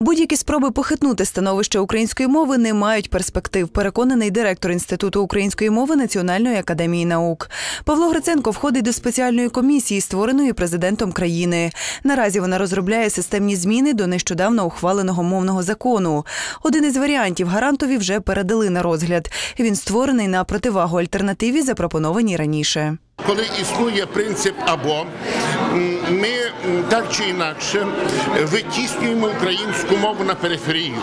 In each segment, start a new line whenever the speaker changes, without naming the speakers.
Будь-які спроби похитнути становище української мови не мають перспектив, переконаний директор Інституту української мови Національної академії наук. Павло Гриценко входить до спеціальної комісії, створеної президентом країни. Наразі вона розробляє системні зміни до нещодавно ухваленого мовного закону. Один із варіантів гарантові вже передали на розгляд. Він створений на противагу альтернативі, запропонованій раніше.
Коли існує принцип або ми так чи інакше витіснюємо українську мову на периферію.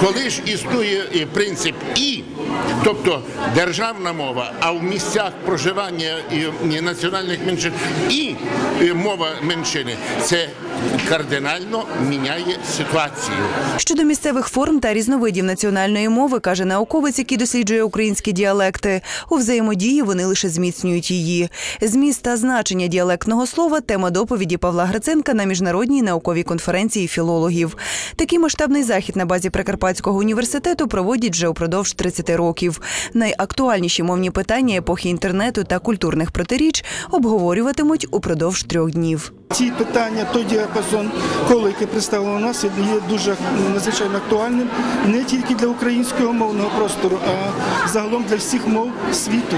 Коли ж існує е, принцип і, тобто державна мова, а в місцях проживання національних меншин і е, мова меншини, це кардинально міняє ситуацію.
Щодо місцевих форм та різновидів національної мови, каже науковець, який досліджує українські діалекти. У взаємодії вони лише зміцнюють її. Зміст та значення діалектного слова тема доповіді Павла Гриценка на міжнародній науковій конференції філологів. Такий масштабний захід на базі Прикарпатського університету проводять вже упродовж 30 років. Найактуальніші мовні питання епохи інтернету та культурних протиріч обговорюватимуть упродовж трьох днів.
Ці питання, той діапазон кола, який представлено у нас, є дуже надзвичайно актуальним не тільки для українського мовного простору, а загалом для всіх мов світу.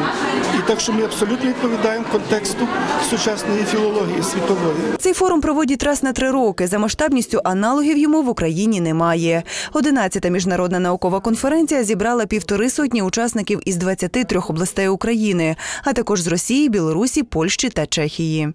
І так, що ми абсолютно відповідаємо контексту сучасної філології світової.
Цей форум проводять раз на три роки. За масштабністю аналогів йому в Україні немає. Одинадцята міжнародна наукова конференція зібрала півтори сотні учасників із 23 областей України, а також з Росії, Білорусі, Польщі та Чехії.